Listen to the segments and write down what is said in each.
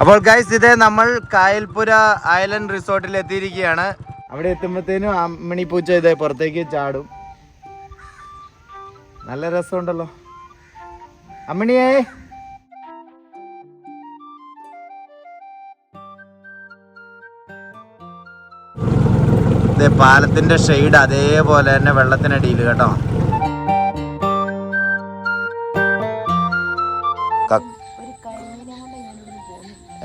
അപ്പോൾ ഗൈസ് ഇതേ നമ്മൾ കായൽപുര ഐലൻഡ് റിസോർട്ടിൽ എത്തിയിരിക്കുകയാണ്. അവിടെ എത്തുമ്പോഴത്തേനും അമ്മിണി പൂച്ച ഇതേ പുറത്തേക്ക് ചാടും. നല്ല രസമുണ്ടല്ലോ. അമ്മിണിയേ. ഇതേ പാലത്തിന്റെ ഷെയ്ഡ് അതേപോലെ തന്നെ വെള്ളത്തിനടിയിൽ കേട്ടോ.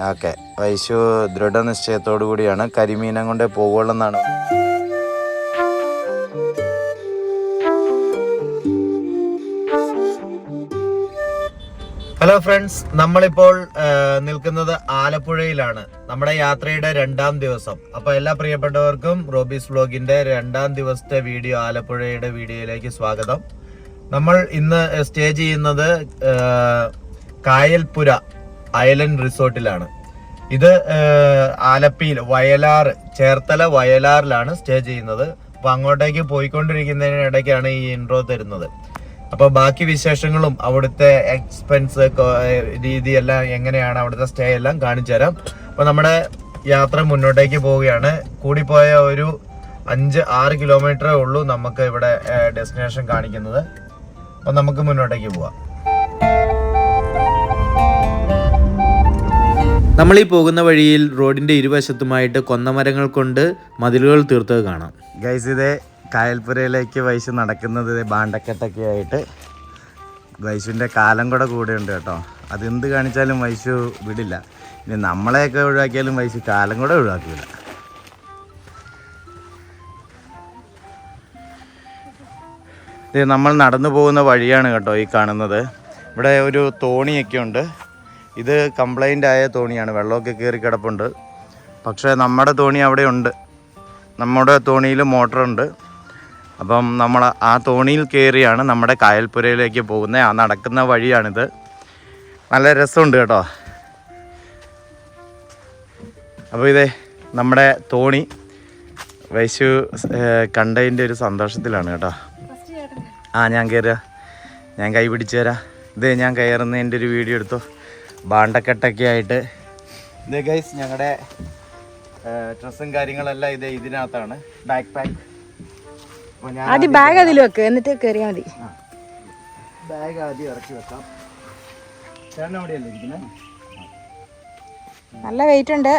ഓക്കെ. വൈശു ദൃഢനിശ്ചയത്തോടു കൂടിയാണ് കരിമീനം കൊണ്ടേ പോകുള്ളെന്നാണ് ഹലോ ഫ്രണ്ട്സ് നമ്മളിപ്പോൾ നിൽക്കുന്നത് ആലപ്പുഴയിലാണ്. നമ്മുടെ യാത്രയുടെ രണ്ടാം ദിവസം. അപ്പൊ എല്ലാ പ്രിയപ്പെട്ടവർക്കും റോബീസ് വ്ലോഗിന്റെ രണ്ടാം ദിവസത്തെ വീഡിയോ ആലപ്പുഴയുടെ വീഡിയോയിലേക്ക് സ്വാഗതം. നമ്മൾ ഇന്ന് സ്റ്റേ ചെയ്യുന്നത് കായൽപുര ഐലൻഡ് റിസോർട്ടിലാണ്. ഇത് ആലപ്പിയിൽ വയലാർ ചേർത്തല വയലാറിലാണ് സ്റ്റേ ചെയ്യുന്നത്. അപ്പൊ അങ്ങോട്ടേക്ക് പോയിക്കൊണ്ടിരിക്കുന്നതിനിടയ്ക്കാണ് ഈ ഇൻട്രോ തരുന്നത്. അപ്പൊ ബാക്കി വിശേഷങ്ങളും അവിടുത്തെ എക്സ്പെൻസ് രീതിയെല്ലാം എങ്ങനെയാണ് അവിടുത്തെ സ്റ്റേ എല്ലാം കാണിച്ചു തരാം. അപ്പൊ നമ്മുടെ യാത്ര മുന്നോട്ടേക്ക് പോവുകയാണ്. കൂടിപ്പോയ ഒരു അഞ്ച് ആറ് കിലോമീറ്ററേ ഉള്ളൂ നമുക്ക് ഇവിടെ ഡെസ്റ്റിനേഷൻ കാണിക്കുന്നത്. അപ്പൊ നമുക്ക് മുന്നോട്ടേക്ക് പോവാം. നമ്മൾ ഈ പോകുന്ന വഴിയിൽ റോഡിന്റെ ഇരുവശത്തുമായിട്ട് കൊന്നമരങ്ങൾ കൊണ്ട് മതിലുകൾ തീർത്തത് കാണാം. ഗൈസ് ഇതേ കായൽപ്പുരയിലേക്ക് വൈശു നടക്കുന്നത് ബാണ്ടക്കെട്ടൊക്കെ ആയിട്ട് വൈശുവിന്റെ കാലം കൂടെ കൂടെ ഉണ്ട് കേട്ടോ. അത് എന്ത് കാണിച്ചാലും വൈശു വിടില്ല. ഇനി നമ്മളെയൊക്കെ ഒഴിവാക്കിയാലും വൈശു കാലം കൂടെ ഒഴിവാക്കില്ല. ഇത് നമ്മൾ നടന്നു പോകുന്ന വഴിയാണ് കേട്ടോ ഈ കാണുന്നത്. ഇവിടെ ഒരു തോണിയൊക്കെ ഉണ്ട് ഇത് കംപ്ലൈന്റ് ആയ തോണിയാണ്. വെള്ളമൊക്കെ കയറി കിടപ്പുണ്ട്. പക്ഷേ നമ്മുടെ തോണി അവിടെ ഉണ്ട് നമ്മുടെ തോണിയിൽ മോട്ടറുണ്ട്. അപ്പം നമ്മൾ ആ തോണിയിൽ കയറിയാണ് നമ്മുടെ കായൽപ്പുരയിലേക്ക് പോകുന്നത് ആ നടക്കുന്ന വഴിയാണിത്. നല്ല രസമുണ്ട് കേട്ടോ. അപ്പോൾ ഇതേ നമ്മുടെ തോണി വൈശു കണ്ടതിന്റെ ഒരു സന്തോഷത്തിലാണ് കേട്ടോ. ആ ഞാൻ കയറുക ഞാൻ കൈ പിടിച്ചു തരാം. ഇതേ ഞാൻ കയറുന്നതിന്റെ ഒരു വീഡിയോ എടുത്തു. ബാണ്ടക്കെട്ടൊക്കെ ആയിട്ട്. ഇത് ഗൈസ് ഞങ്ങളുടെ ഡ്രസ്സും കാര്യങ്ങളെല്ലാം ഇത് ഇതിനകത്താണ്. ബാക്ക് പാക്ക് ആദ്യം ബാഗ് അതിൽ വെക്ക് എന്നിട്ട് കയറിയാൽ മതി. ബാഗ് ആദ്യം ഇറക്കി വെക്കാം. ചേട്ടൻ അവിടെയല്ലേ ഇരിക്കുന്നത് നല്ല വെയിറ്റ് ഉണ്ട്.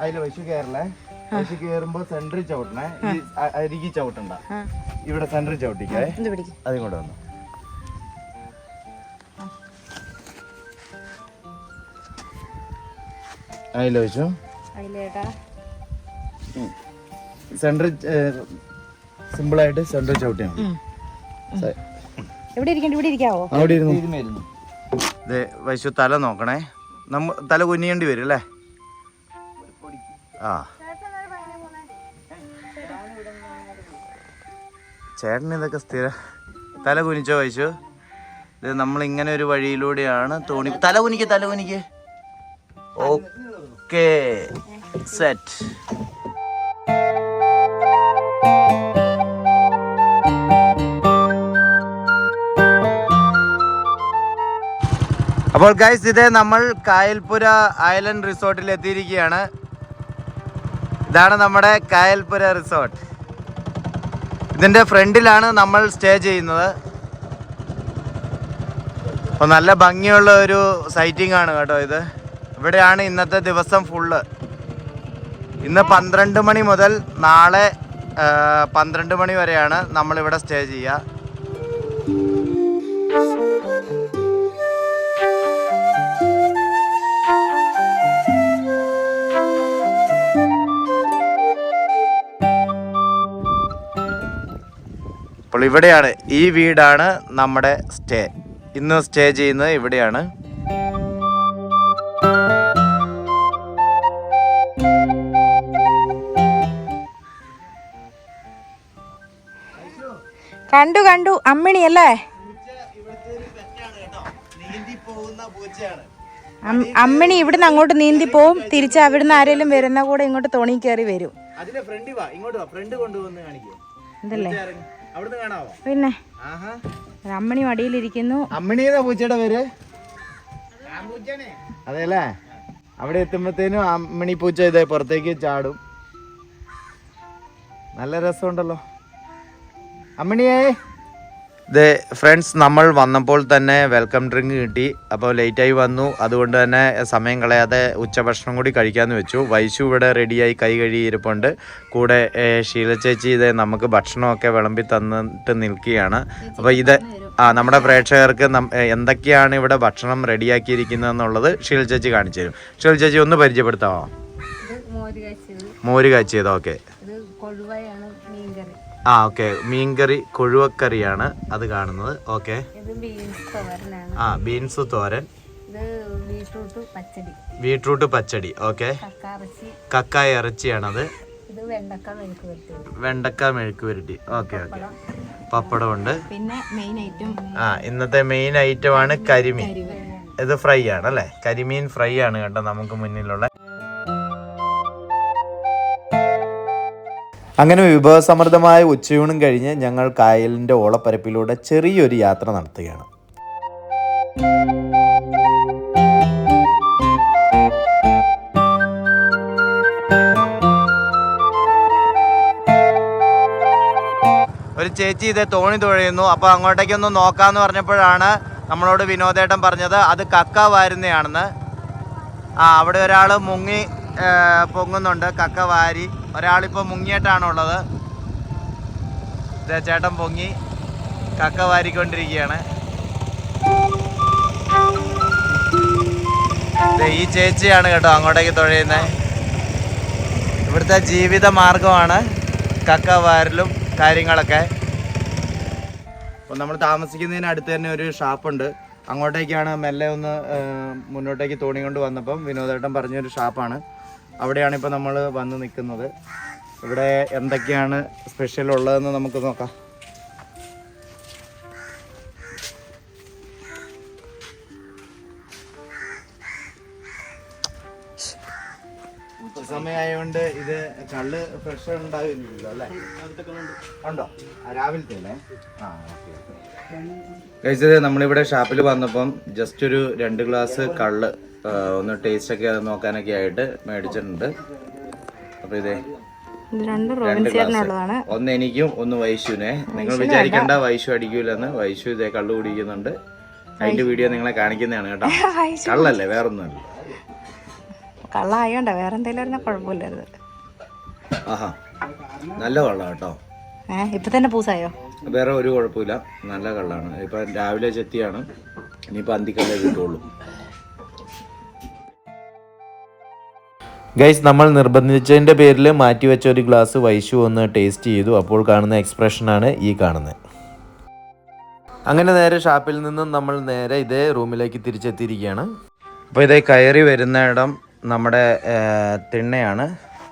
അതിൽ വെച്ചു കയറല്ലേ വശു കേറുമ്പോ സെന്ററിൽ ചവിട്ടണേ. ഈ അരികി ചവിട്ടണ്ട. ഇവിടെ സെന്ററിൽ ചവിട്ടിക്കേ. അതും കൂടെ വന്നു. അതിൽ വെച്ചു സെന്റർ സെന്ററിൽ സിമ്പിളായിട്ട് സെന്ററിൽ ചവിട്ടിയാൽ മതി. സ- എവിടെ ഇരിക്കണ്ട? ഇവിടെ ഇരിക്കാവോ? അവിടെ ഇരുന്നു? ദേ വൈശു തല നോക്കണേ. നമ്മ തല കുനിയേണ്ടി വരും അല്ലേ? ആ. ചേട്ടൻ ഇതൊക്കെ സ്ഥിര തല കുനിച്ചോ വൈശു? ഇത് നമ്മൾ ഇങ്ങനെ ഒരു വഴിയിലൂടെയാണ് തോണി തല കുനിക്ക് തല കുനിക്ക്. ഓക്കേ സെറ്റ് അപ്പോൾ ഗൈസ് ഇതേ നമ്മൾ കായൽപുര ഐലൻഡ് റിസോർട്ടിൽ എത്തിയിരിക്കുകയാണ് ഇതാണ് നമ്മുടെ കായൽപുര റിസോർട്ട്. ഇതിന്റെ ഫ്രണ്ടിലാണ് നമ്മൾ സ്റ്റേ ചെയ്യുന്നത്. അപ്പോൾ നല്ല ഭംഗിയുള്ള ഒരു സൈറ്റിംഗ് ആണ് കേട്ടോ ഇത്. ഇവിടെയാണ് ഇന്നത്തെ ദിവസം ഫുള്ള് ഇന്ന് പന്ത്രണ്ട് മണി മുതൽ നാളെ പന്ത്രണ്ട് മണി വരെയാണ് നമ്മളിവിടെ സ്റ്റേ ചെയ്യുക. അപ്പോൾ ഇവിടെയാണ് ഈ വീടാണ് നമ്മുടെ സ്റ്റേ. ഇന്ന് സ്റ്റേ ചെയ്യുന്നത് ഇവിടെയാണ്. കണ്ടു കണ്ടു. അമ്മിണി അല്ലേ? അമ്മിണി ഇവിടുന്ന് അങ്ങോട്ട് നീന്തി പോവും. തിരിച്ച് അവിടുന്ന് ആരെങ്കിലും വരുന്ന കൂടെ ഇങ്ങോട്ട് തോണി കയറി വരും. അതിന്റെ ഫ്രണ്ട് വാ ഇങ്ങോട്ട് വാ. ഫ്രണ്ട് കൊണ്ടുവന്ന് കാണിക്കേ. കാണാവോ പിന്നെ ആഹാ. അമ്മണി മടിയിലിരിക്കുന്നു. അമ്മണി പൂച്ചയുടെ പേര്? അതെല്ലേ അവിടെ എത്തുമ്പോഴത്തേനും അമ്മണി പൂച്ച ഇതേ പുറത്തേക്ക് ചാടും. നല്ല രസമുണ്ടല്ലോ. അമ്മിണിയേ ഇതേ ഫ്രണ്ട്സ് നമ്മൾ വന്നപ്പോൾ തന്നെ വെൽക്കം ഡ്രിങ്ക് കിട്ടി. അപ്പോൾ ലേറ്റായി വന്നു. അതുകൊണ്ട് തന്നെ സമയം കളയാതെ ഉച്ചഭക്ഷണം കൂടി കഴിക്കാമെന്ന് വെച്ചു. വൈശു ഇവിടെ റെഡിയായി കൈ കഴുകിയിരിപ്പുണ്ട് കൂടെ ശീല ഷീല ചേച്ചി ഇത് നമുക്ക് ഭക്ഷണമൊക്കെ വിളമ്പി തന്നിട്ട് നിൽക്കുകയാണ്. അപ്പോൾ ഇത് ആ നമ്മുടെ പ്രേക്ഷകർക്ക് എന്തൊക്കെയാണ് ഇവിടെ ഭക്ഷണം റെഡിയാക്കിയിരിക്കുന്നത് എന്നുള്ളത് ഷീല ചേച്ചി കാണിച്ചു തരും. ഷീല ചേച്ചി ഒന്ന് പരിചയപ്പെടുത്താമോ? മോര് കാച്ചിയത് ഓക്കെ. കൊഴുവയാണ്. ആ ഓക്കെ മീൻകറി കൊഴുവക്കറിയാണ് അത് കാണുന്നത്. ഓക്കെ ആ ബീൻസ് തോരൻ. ബീട്രൂട്ട് പച്ചടി. ഓക്കെ കക്കായ ഇറച്ചിയാണത്. വെണ്ടക്ക മെഴുക്ക് പുരട്ടി. ഓക്കെ ഓക്കെ പപ്പടമുണ്ട്. പിന്നെ മെയിൻ ഐറ്റം ആ ഇന്നത്തെ മെയിൻ ഐറ്റം ആണ് കരിമീൻ. ഇത് ഫ്രൈ ആണ് അല്ലേ? കരിമീൻ ഫ്രൈ ആണ് കേട്ടോ നമുക്ക് മുന്നിലുള്ള. അങ്ങനെ വിഭവസമൃദ്ധമായ ഉച്ചയൂണും കഴിഞ്ഞ് ഞങ്ങൾ കായലിന്റെ ഓളപ്പരപ്പിലൂടെ ചെറിയൊരു യാത്ര നടത്തുകയാണ്. ഒരു ചേച്ചി ഇതേ തോണി തുഴയുന്നു. അപ്പൊ അങ്ങോട്ടേക്കൊന്ന് നോക്കാന്ന് പറഞ്ഞപ്പോഴാണ് നമ്മളോട് വിനോദേട്ടൻ പറഞ്ഞത് അത് കക്ക വാരുന്നയാണെന്ന്. ആ അവിടെ ഒരാൾ മുങ്ങി പൊങ്ങുന്നുണ്ട്. കക്ക വാരി ഒരാളിപ്പോൾ മുങ്ങിയിട്ടാണുള്ളത്. ചേട്ടൻ പൊങ്ങി കക്ക വാരിക്കൊണ്ടിരിക്കുകയാണ്. ഈ ചേച്ചിയാണ് കേട്ടോ അങ്ങോട്ടേക്ക് തുഴയുന്നത് ഇവിടുത്തെ ജീവിത മാർഗമാണ് കക്ക വാരലും കാര്യങ്ങളൊക്കെ. അപ്പോൾ നമ്മൾ താമസിക്കുന്നതിന് അടുത്ത് തന്നെ ഒരു ഷാപ്പുണ്ട്. അങ്ങോട്ടേക്കാണ് മെല്ലെ ഒന്ന് മുന്നോട്ടേക്ക് തോണി കൊണ്ട് വന്നപ്പം വിനോദേട്ടൻ പറഞ്ഞൊരു ഷാപ്പാണ്. അവിടെയാണ് ഇപ്പോൾ നമ്മൾ വന്ന് നിൽക്കുന്നത് ഇവിടെ എന്തൊക്കെയാണ് സ്പെഷ്യൽ ഉള്ളതെന്ന് നമുക്ക് നോക്കാം. സമയമായോണ്ട് ഇത് കള്ള് ഫ്രഷ് ഉണ്ടാവില്ലല്ലോ അല്ലേ? ഉണ്ടോ? രാവിലത്തെ അല്ലേ? ആ നമ്മളിവിടെ ഷാപ്പിൽ വന്നപ്പം ജസ്റ്റ് ഒരു രണ്ട് ഗ്ലാസ് കള്ള് ഒന്ന് ടേസ്റ്റ് ഒക്കെ നോക്കാനൊക്കെ ആയിട്ട് മേടിച്ചിട്ടുണ്ട്. അപ്പൊ ഇതേ രണ്ട് ഗ്ലാസ്. ഒന്ന് എനിക്കും ഒന്ന് വൈശുവിനെ. നിങ്ങൾ വിചാരിക്കണ്ട വൈശു അടിക്കൂലെന്ന്. വൈശു ഇതേ കള്ളു കുടിക്കുന്നുണ്ട്. അതിന്റെ വീഡിയോ നിങ്ങളെ കാണിക്കുന്നതാണ് കേട്ടോ. കള്ളല്ലേ വേറൊന്നുമല്ല. കള്ളായോണ്ട വേറെ എന്തെങ്കിലും കുഴപ്പമില്ലായിരുന്നു ആഹാ നല്ല കള്ള കേട്ടോ. ഇപ്പൊ തന്നെ പൂസായോ? വേറെ ഒരു കുഴപ്പമില്ല. നല്ല കള്ളാണ്. ഇപ്പൊ രാവിലെ ചെത്തിയാണ്. ഇനിയിപ്പോ അന്തിക്കല്ലേ കിട്ടുള്ളൂ. ഗൈസ് നമ്മൾ നിർബന്ധിച്ചതിന്റെ പേരിൽ മാറ്റിവെച്ച ഒരു ഗ്ലാസ് വൈശു ഒന്ന് ടേസ്റ്റ് ചെയ്തു. അപ്പോൾ കാണുന്ന എക്സ്പ്രഷനാണ് ഈ കാണുന്നത്. അങ്ങനെ നേരെ ഷാപ്പിൽ നിന്നും നമ്മൾ നേരെ ഇതേ റൂമിലേക്ക് തിരിച്ചെത്തിയിരിക്കുകയാണ്. അപ്പോൾ ഇതേ കയറി വരുന്ന ഇടം നമ്മുടെ തിണ്ണയാണ്.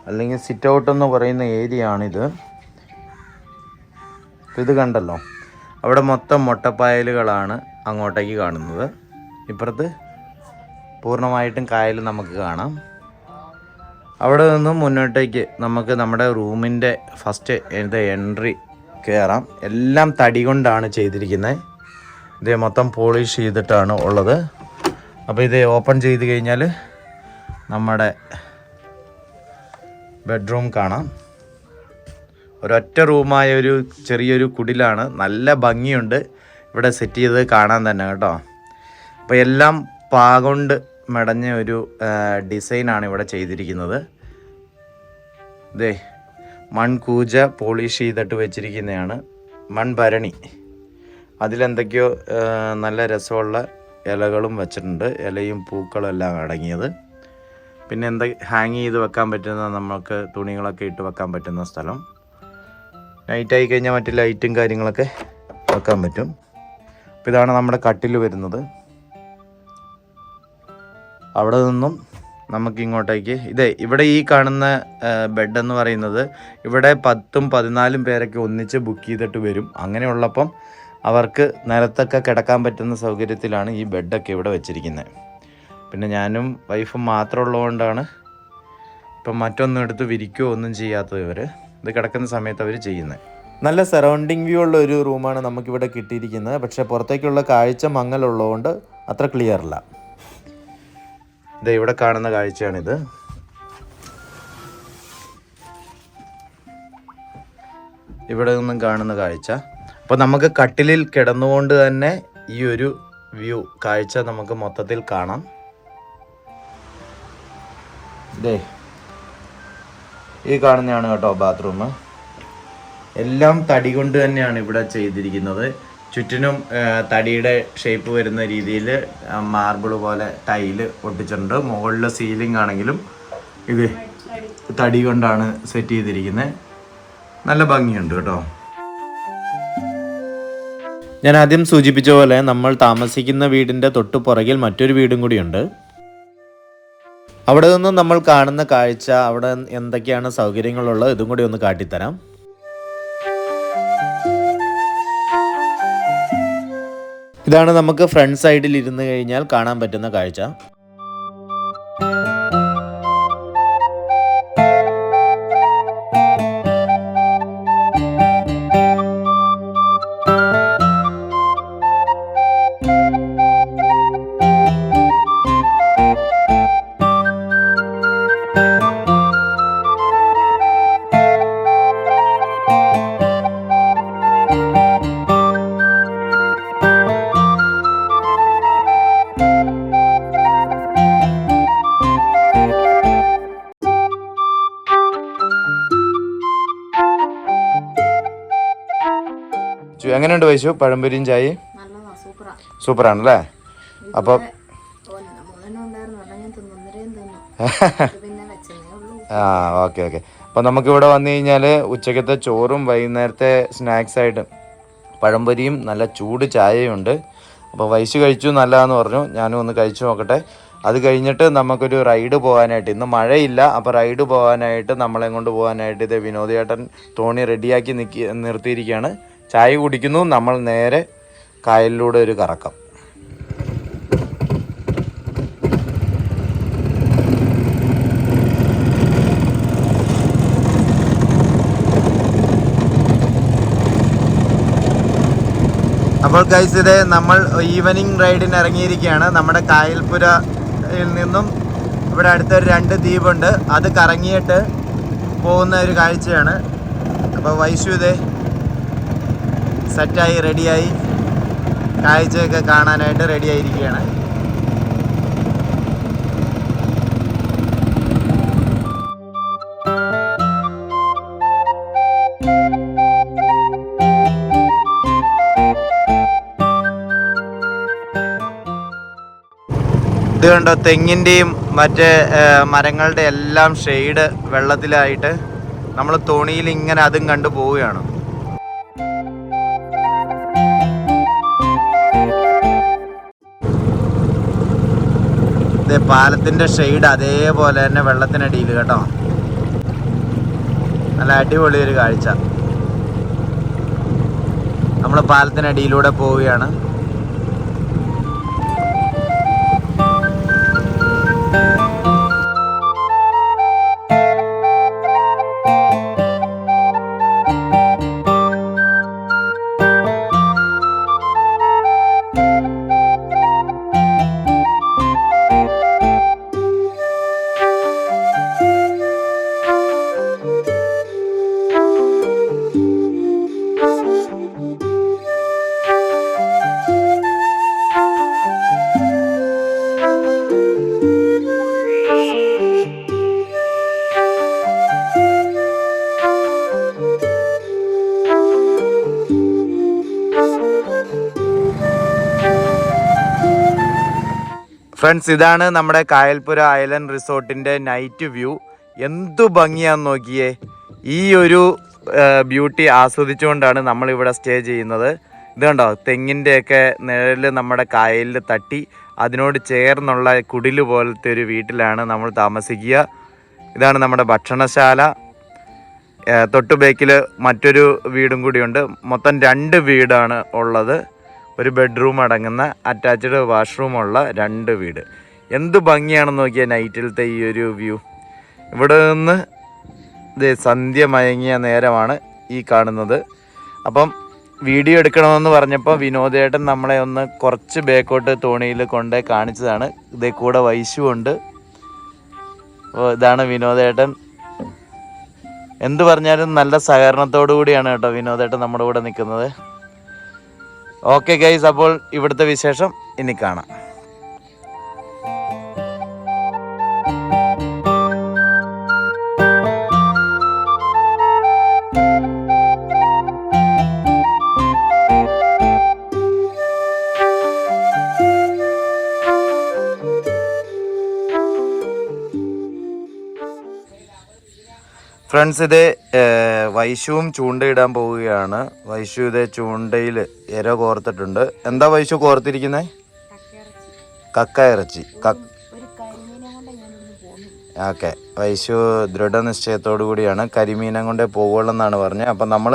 അല്ലെങ്കിൽ സിറ്റ് ഔട്ട് എന്ന് പറയുന്ന ഏരിയ ആണിത്. ഇത് കണ്ടല്ലോ. അവിടെ മൊത്തം മുട്ടപ്പായലുകളാണ് അങ്ങോട്ടേക്ക് കാണുന്നത്. ഇപ്പുറത്ത് പൂർണമായിട്ടും കായൽ നമുക്ക് കാണാം. അവിടെ നിന്നും മുന്നോട്ടേക്ക് നമുക്ക് നമ്മുടെ റൂമിന്റെ ഫസ്റ്റ് എൻട്രി കയറാം. എല്ലാം തടി കൊണ്ടാണ് ചെയ്തിരിക്കുന്നത് ഇത് മൊത്തം പോളിഷ് ചെയ്തിട്ടാണ് ഉള്ളത്. അപ്പോൾ ഇത് ഓപ്പൺ ചെയ്ത് കഴിഞ്ഞാൽ നമ്മുടെ ബെഡ്റൂം കാണാം. ഒരൊറ്റ റൂമായ ഒരു ചെറിയൊരു കുടിലാണ്. നല്ല ഭംഗിയുണ്ട്. ഇവിടെ സെറ്റ് ചെയ്ത് കാണാൻ തന്നെ കേട്ടോ. അപ്പോൾ എല്ലാം പാകൊണ്ട് മെടഞ്ഞ ഒരു ഡിസൈനാണ് ഇവിടെ ചെയ്തിരിക്കുന്നത്. ദേ മൺകൂജ പോളിഷ് ചെയ്തിട്ട് വെച്ചിരിക്കുന്നതാണ്. മൺഭരണി അതിലെന്തൊക്കെയോ നല്ല രസമുള്ള ഇലകളും വെച്ചിട്ടുണ്ട്. ഇലയും പൂക്കളും എല്ലാം അടങ്ങിയത്. പിന്നെ എന്താ ഹാങ് ചെയ്ത് വെക്കാൻ പറ്റുന്ന നമുക്ക് തുണികളൊക്കെ ഇട്ട് വെക്കാൻ പറ്റുന്ന സ്ഥലം. നൈറ്റ് ആയി കഴിഞ്ഞാൽ മറ്റു ലൈറ്റും കാര്യങ്ങളൊക്കെ വെക്കാൻ പറ്റും. അപ്പോൾ ഇതാണ് നമ്മുടെ കട്ടിൽ വരുന്നത്. അവിടെ നിന്നും നമുക്ക് ഇങ്ങോട്ടേക്ക്. ഇതേ ഇവിടെ ഈ കാണുന്ന ബെഡ് എന്ന് പറയുന്നത് ഇവിടെ പത്തും പതിനാലും പേരൊക്കെ ഒന്നിച്ച് ബുക്ക് ചെയ്തിട്ട് വരും. അങ്ങനെയുള്ളപ്പം അവർക്ക് നിലത്തൊക്കെ കിടക്കാൻ പറ്റുന്ന സൗകര്യത്തിലാണ് ഈ ബെഡൊക്കെ ഇവിടെ വെച്ചിരിക്കുന്നത് പിന്നെ ഞാനും വൈഫും മാത്രം ഉള്ളതുകൊണ്ടാണ് ഇപ്പം മറ്റൊന്നും എടുത്ത് വിരിക്കുകയോ ഒന്നും ചെയ്യാത്തത് ഇവർ ഇത് കിടക്കുന്ന സമയത്ത് അവർ ചെയ്യുന്നത് നല്ല സറൗണ്ടിങ് വ്യൂ ഉള്ള ഒരു റൂമാണ് നമുക്കിവിടെ കിട്ടിയിരിക്കുന്നത്. പക്ഷേ പുറത്തേക്കുള്ള കാഴ്ച മങ്ങലുള്ളതുകൊണ്ട് അത്ര ക്ലിയർ അല്ല. ഇത് ഇവിടെ കാണുന്ന കാഴ്ചയാണിത്. ഇവിടെ നിന്നും കാണുന്ന കാഴ്ച. അപ്പോൾ നമുക്ക് കട്ടിലിൽ കിടന്നുകൊണ്ട് തന്നെ ഈ ഒരു വ്യൂ കാഴ്ച നമുക്ക് മൊത്തത്തിൽ കാണാം. ദേ ഈ കാണുന്നതാണ് കേട്ടോ ബാത്റൂം. എല്ലാം തടി കൊണ്ട് തന്നെയാണ് ഇവിടെ ചെയ്തിരിക്കുന്നത്. ചുറ്റിനും തടിയുടെ ഷേപ്പ് വരുന്ന രീതിയിൽ മാർബിൾ പോലെ ടൈൽ ഒട്ടിച്ചിട്ടുണ്ട് മുകളിലെ സീലിംഗ് ആണെങ്കിലും ഇത് തടി കൊണ്ടാണ് സെറ്റ് ചെയ്തിരിക്കുന്നത് നല്ല ഭംഗിയുണ്ട് കേട്ടോ. ഞാൻ ആദ്യം സൂചിപ്പിച്ച പോലെ നമ്മൾ താമസിക്കുന്ന വീടിന്റെ തൊട്ടു പുറകിൽ മറ്റൊരു വീടും കൂടിയുണ്ട്. അവിടെ നിന്നും നമ്മൾ കാണുന്ന കാഴ്ച അവിടെ എന്തൊക്കെയാണ് സൗകര്യങ്ങളുള്ളത് ഇതും കൂടി ഒന്ന് കാട്ടിത്തരാം. ഇതാണ് നമുക്ക് ഫ്രണ്ട് സൈഡിൽ ഇരുന്ന് കഴിഞ്ഞാൽ കാണാൻ പറ്റുന്ന കാഴ്ച. എങ്ങനെയുണ്ട് വൈശു പഴംപൊരിയും ചായ സൂപ്പർ ആണല്ലേ സൂപ്പറാണല്ലേ? ഉള്ളൂ. ആ ഓക്കെ ഓക്കെ. അപ്പോൾ നമുക്കിവിടെ വന്നു കഴിഞ്ഞാൽ ഉച്ചക്കത്തെ ചോറും വൈകുന്നേരത്തെ സ്നാക്സ് ആയിട്ട് പഴംപൊരിയും നല്ല ചൂട് ചായയും ഉണ്ട്. അപ്പോൾ വൈശു കഴിച്ചു നല്ലതാന്ന് പറഞ്ഞു. ഞാനും ഒന്ന് കഴിച്ചു നോക്കട്ടെ. അത് കഴിഞ്ഞിട്ട് നമുക്കൊരു റൈഡ് പോകാനായിട്ട് ഇന്ന് മഴയില്ല അപ്പോൾ റൈഡ് പോകാനായിട്ട് നമ്മളെ കൊണ്ട് പോകാനായിട്ട് ഇത് വിനോദേട്ടൻ തോണി റെഡിയാക്കി നിൽക്കി നിർത്തിയിരിക്കുകയാണ്. ചായ കുടിക്കുന്നു. നമ്മൾ നേരെ കായലിലൂടെ ഒരു കറക്കം. അപ്പോൾ ഗൈസ് ഇത് നമ്മൾ ഈവനിങ് റൈഡിന് ഇറങ്ങിയിരിക്കുകയാണ്. നമ്മുടെ കായൽപുരയിൽ നിന്നും ഇവിടെ അടുത്തൊരു രണ്ട് ദ്വീപുണ്ട്. അത് കറങ്ങിയിട്ട് പോകുന്ന ഒരു കാഴ്ചയാണ്. അപ്പോൾ വൈശു ഇതേ സെറ്റായി റെഡിയായി. കാഴ്ചയൊക്കെ കാണാനായിട്ട് റെഡി ആയിരിക്കുകയാണ് ഇത് കണ്ടോ തെങ്ങിന്റെയും മറ്റേ മരങ്ങളുടെ എല്ലാം ഷെയ്ഡ് വെള്ളത്തിലായിട്ട് നമ്മൾ തോണിയിൽ ഇങ്ങനെ അതും കണ്ടു പോവുകയാണ്. ഇത് പാലത്തിന്റെ ഷെയ്ഡ് അതേപോലെ തന്നെ വെള്ളത്തിനടിയിൽ കേട്ടോ. നല്ല അടിപൊളി ഒരു കാഴ്ച. നമ്മൾ പാലത്തിനടിയിലൂടെ പോവുകയാണ്. ഫ്രണ്ട്സ് ഇതാണ് നമ്മുടെ കായൽപുര ഐലൻഡ് റിസോർട്ടിന്റെ നൈറ്റ് വ്യൂ. എന്തു ഭംഗിയാന്ന് നോക്കിയേ. ഈ ഒരു ബ്യൂട്ടി ആസ്വദിച്ചുകൊണ്ടാണ് നമ്മളിവിടെ സ്റ്റേ ചെയ്യുന്നത്. ഇത് കണ്ടോ? തെങ്ങിന്റെയൊക്കെ നിഴൽ നമ്മുടെ കായലിൽ തട്ടി അതിനോട് ചേർന്നുള്ള കുടിൽ പോലത്തെ ഒരു വീട്ടിലാണ് നമ്മൾ താമസിക്കുക. ഇതാണ് നമ്മുടെ ഭക്ഷണശാല. തൊട്ടുബേക്കിൽ തൊട്ടു ബേക്കിൽ മറ്റൊരു വീടും കൂടിയുണ്ട്. മൊത്തം രണ്ട് വീടാണ് ഉള്ളത്. ഒരു ബെഡ്റൂം അടങ്ങുന്ന അറ്റാച്ച്ഡ് വാഷ്റൂമുള്ള രണ്ട് വീട്. എന്ത് ഭംഗിയാണെന്ന് നോക്കിയാൽ നൈറ്റിലത്തെ ഈ ഒരു വ്യൂ ഇവിടെ നിന്ന് സന്ധ്യ മയങ്ങിയ നേരമാണ് ഈ കാണുന്നത്. അപ്പം വീഡിയോ എടുക്കണമെന്ന് പറഞ്ഞപ്പോൾ വിനോദേട്ടൻ നമ്മളെ ഒന്ന് കുറച്ച് ബേക്കോട്ട് തോണിയിൽ കൊണ്ടേ കാണിച്ചതാണ്. ഇതേ കൂടെ വൈശു അപ്പോൾ ഇതാണ് വിനോദേട്ടൻ. എന്ത് പറഞ്ഞാലും നല്ല സഹകരണത്തോടു കൂടിയാണ് കേട്ടോ വിനോദേട്ടൻ നമ്മുടെ കൂടെ നിൽക്കുന്നത്. ഓക്കെ ഗൈസ് അപ്പോൾ ഇവിടുത്തെ വിശേഷം ഇനി കാണാം. ഫ്രണ്ട്സ് ഇത് വൈശുവും ചൂണ്ടയിടാൻ പോവുകയാണ്. വൈശു ഇത് ചൂണ്ടയിൽ ഇര കോർത്തിട്ടുണ്ട്. എന്താ വൈശു കോർത്തിരിക്കുന്നത് കക്ക ഇറച്ചി. ഓക്കെ. വൈശു ദൃഢനിശ്ചയത്തോടു കൂടിയാണ് കരിമീനം കൊണ്ടേ പോകുള്ളെന്നാണ് പറഞ്ഞത് അപ്പം നമ്മൾ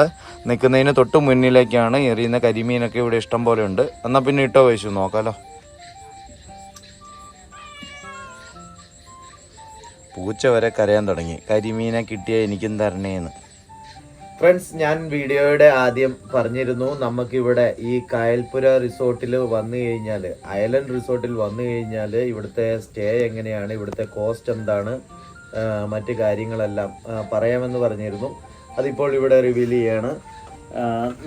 നിൽക്കുന്നതിന് തൊട്ട് മുന്നിലേക്കാണ് എറിയുന്ന കരിമീനൊക്കെ ഇവിടെ ഇഷ്ടം പോലെ ഉണ്ട്. എന്നാൽ പിന്നെ ഇട്ടോ വൈശു നോക്കാലോ. പൂച്ച വരെ കരയാൻ തുടങ്ങി. കരിമീനെ കിട്ടിയ എനിക്കും തരണേന്ന്. ഫ്രണ്ട്സ് ഞാൻ വീഡിയോയുടെ ആദ്യം പറഞ്ഞിരുന്നു നമുക്കിവിടെ ഈ കായൽപുര റിസോർട്ടിൽ വന്നു കഴിഞ്ഞാൽ അയലൻഡ് റിസോർട്ടിൽ വന്നു കഴിഞ്ഞാൽ ഇവിടുത്തെ സ്റ്റേ എങ്ങനെയാണ് ഇവിടുത്തെ കോസ്റ്റ് എന്താണ് മറ്റ് കാര്യങ്ങളെല്ലാം പറയാമെന്ന് പറഞ്ഞിരുന്നു. അതിപ്പോൾ ഇവിടെ റിവീൽ ചെയ്യാണ്.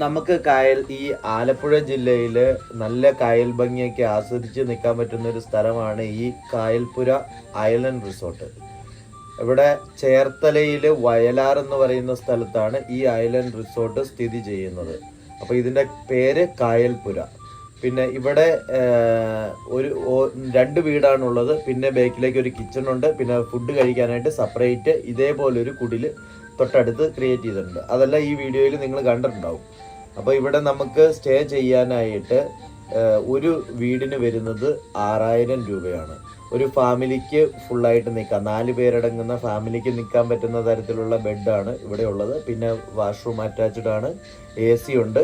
നമുക്ക് കായൽ ഈ ആലപ്പുഴ ജില്ലയിൽ നല്ല കായൽ ഭംഗിയൊക്കെ ആസ്വദിച്ച് നിൽക്കാൻ പറ്റുന്ന ഒരു സ്ഥലമാണ് ഈ കായൽപുര അയലൻഡ് റിസോർട്ട്. ഇവിടെ ചേർത്തലയിൽ വയലാർ എന്ന് പറയുന്ന സ്ഥലത്താണ് ഈ ഐലൻഡ് റിസോർട്ട് സ്ഥിതി ചെയ്യുന്നത്. അപ്പോൾ ഇതിന്റെ പേര് കായൽപുര. പിന്നെ ഇവിടെ ഒരു രണ്ട് വീടാണുള്ളത്. പിന്നെ ബേക്കിലേക്ക് ഒരു കിച്ചൺ ഉണ്ട് പിന്നെ ഫുഡ് കഴിക്കാനായിട്ട് സെപ്പറേറ്റ് ഇതേപോലെ ഒരു കുടിൽ തൊട്ടടുത്ത് ക്രിയേറ്റ് ചെയ്തിട്ടുണ്ട്. അതെല്ലാം ഈ വീഡിയോയിൽ നിങ്ങൾ കണ്ടിട്ടുണ്ടാവും. അപ്പോൾ ഇവിടെ നമുക്ക് സ്റ്റേ ചെയ്യാനായിട്ട് ഒരു വീടിന് വരുന്നത് ആറായിരം രൂപയാണ്. ഒരു ഫാമിലിക്ക് ഫുള്ളായിട്ട് നിൽക്കാം. നാല് പേരടങ്ങുന്ന ഫാമിലിക്ക് നിൽക്കാൻ പറ്റുന്ന തരത്തിലുള്ള ബെഡാണ് ഇവിടെ ഉള്ളത്. പിന്നെ വാഷ്റൂം അറ്റാച്ച്ഡ് ആണ്. എ സി ഉണ്ട്.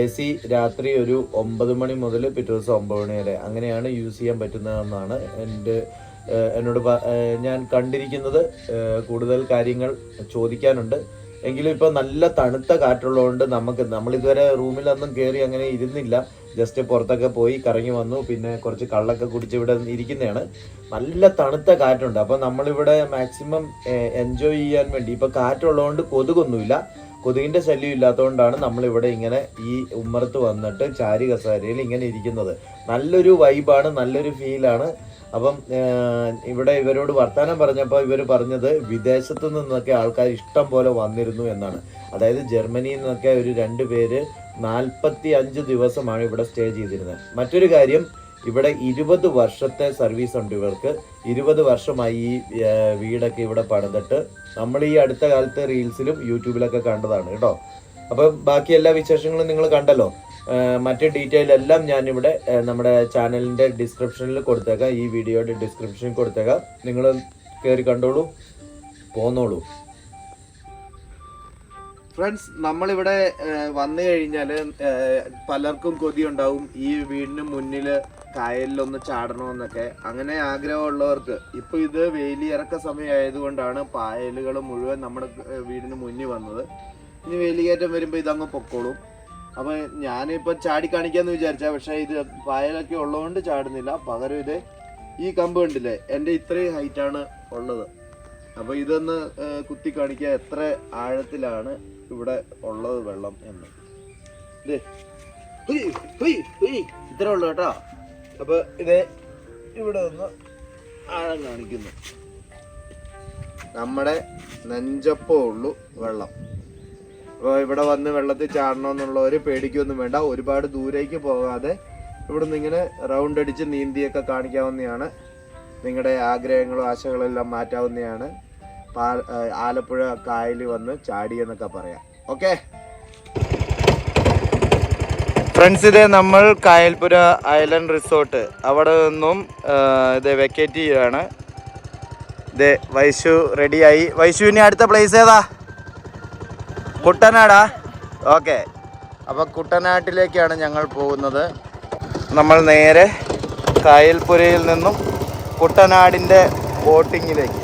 എ സി രാത്രി ഒരു ഒമ്പത് മണി മുതൽ പിറ്റേ ദിവസം ഒമ്പത് മണി വരെ. അങ്ങനെയാണ് യൂസ് ചെയ്യാൻ പറ്റുന്നതെന്നാണ് എന്റെ എന്നോട് ഞാൻ കണ്ടിരിക്കുന്നത്. കൂടുതൽ കാര്യങ്ങൾ ചോദിക്കാനുണ്ട്. എങ്കിലും ഇപ്പോൾ നല്ല തണുത്ത കാറ്റുള്ളതുകൊണ്ട് നമുക്ക് നമ്മളിതുവരെ റൂമിലൊന്നും കയറി അങ്ങനെ ഇരുന്നില്ല. ജസ്റ്റ് പുറത്തൊക്കെ പോയി കറങ്ങി വന്നു. പിന്നെ കുറച്ച് കള്ളൊക്കെ കുടിച്ച് ഇവിടെ ഇരിക്കുന്നതാണ്. നല്ല തണുത്ത കാറ്റുണ്ട്. അപ്പോൾ നമ്മളിവിടെ മാക്സിമം എൻജോയ് ചെയ്യാൻ വേണ്ടി ഇപ്പോൾ കാറ്റുള്ളതുകൊണ്ട് കൊതുകൊന്നുമില്ല. കൊതുകിന്റെ ശല്യം ഇല്ലാത്തതുകൊണ്ടാണ് നമ്മളിവിടെ ഇങ്ങനെ ഈ ഉമ്മറത്ത് വന്നിട്ട് ചാരി കസാരയിൽ ഇങ്ങനെ ഇരിക്കുന്നത്. നല്ലൊരു വൈബാണ് നല്ലൊരു ഫീലാണ് അപ്പം ഇവിടെ ഇവരോട് വർത്തമാനം പറഞ്ഞപ്പോൾ ഇവർ പറഞ്ഞത് വിദേശത്തു നിന്നൊക്കെ ആൾക്കാർ ഇഷ്ടം പോലെ വന്നിരുന്നു എന്നാണ്. അതായത് ജർമ്മനിയിൽ നിന്നൊക്കെ ഒരു രണ്ട് പേര് നാൽപ്പത്തി അഞ്ച് ദിവസമാണ് ഇവിടെ സ്റ്റേ ചെയ്തിരുന്നത്. മറ്റൊരു കാര്യം ഇവിടെ ഇരുപത് വർഷത്തെ സർവീസ് ഉണ്ട് ഇവർക്ക്. ഇരുപത് വർഷമായി ഈ വീടൊക്കെ ഇവിടെ പണിതിട്ട് നമ്മൾ ഈ അടുത്ത കാലത്ത് റീൽസിലും യൂട്യൂബിലൊക്കെ കണ്ടതാണ് കേട്ടോ. അപ്പം ബാക്കി എല്ലാ വിശേഷങ്ങളും നിങ്ങൾ കണ്ടല്ലോ. മറ്റ് ഡീറ്റെയിൽ എല്ലാം ഞാനിവിടെ നമ്മുടെ ചാനലിന്റെ ഡിസ്ക്രിപ്ഷനിൽ കൊടുത്തേക്കാം. ഈ വീഡിയോയുടെ ഡിസ്ക്രിപ്ഷനിൽ കൊടുത്തേക്കാം. നിങ്ങൾ കയറി കണ്ടോളൂ പോന്നോളൂ. ഫ്രണ്ട്സ് നമ്മളിവിടെ വന്നു കഴിഞ്ഞാൽ പലർക്കും കൊതിയുണ്ടാവും. ഈ വീടിന് മുന്നിൽ കായലിലൊന്ന് ചാടണമെന്നൊക്കെ അങ്ങനെ ആഗ്രഹമുള്ളവർക്ക് ഇപ്പോൾ ഇത് വേലിയിറക്ക സമയമായതുകൊണ്ടാണ് പായലുകൾ മുഴുവൻ നമ്മുടെ വീടിന് മുന്നിൽ വന്നത്. ഇനി വേലികയറ്റം വരുമ്പോൾ ഇതങ്ങ് പൊക്കോളും. അപ്പോൾ ഞാനിപ്പോൾ ചാടി കാണിക്കാമെന്ന് വിചാരിച്ചാൽ പക്ഷെ ഇത് പായലൊക്കെ ഉള്ളതുകൊണ്ട് ചാടുന്നില്ല. പകരം ഇത് ഈ കമ്പ് കണ്ടില്ലേ എന്റെ ഇത്രയും ഹൈറ്റാണ് ഉള്ളത്. അപ്പോൾ ഇതൊന്ന് കുത്തി കാണിക്കുക എത്ര ആഴത്തിലാണ്. ഇവിടെ ഉള്ളത് വെള്ളം എന്ന്. ഇത്രേ ഉള്ളു കേട്ടോ. അപ്പൊ ഇത് ഇവിടെ ഒന്ന് ആഴം കാണിക്കുന്നു. നമ്മുടെ നെഞ്ചപ്പോ ഉള്ളു വെള്ളം. അപ്പോൾ ഇവിടെ വന്ന് വെള്ളത്തിൽ ചാടണമെന്നുള്ളവർ പേടിക്കൊന്നും വേണ്ട. ഒരുപാട് ദൂരേക്ക് പോകാതെ ഇവിടുന്ന് ഇങ്ങനെ റൗണ്ട് അടിച്ച് നീന്തിയൊക്കെ കാണിക്കാവുന്നതാണ്. നിങ്ങളുടെ ആഗ്രഹങ്ങളും ആശകളെല്ലാം മാറ്റാവുന്നതാണ്. ആലപ്പുഴ കായലിൽ വന്ന് ചാടി എന്നൊക്കെ പറയാം. ഓക്കെ ഫ്രണ്ട്സ് ഇതേ നമ്മൾ കായൽപുര ഐലൻഡ് റിസോർട്ട്. അവിടെ നിന്നും ഇത് വെക്കേറ്റ് ചെയ്യുകയാണ്. ഇത് വൈശു റെഡിയായി. വൈശു ഇനി അടുത്ത പ്ലേസ് ഏതാ? കുട്ടനാടാ? ഓക്കെ അപ്പോൾ കുട്ടനാട്ടിലേക്കാണ് ഞങ്ങൾ പോകുന്നത്. നമ്മൾ നേരെ കായൽപുരയിൽ നിന്നും കുട്ടനാടിന്റെ ബോട്ടിങ്ങിലേക്ക്.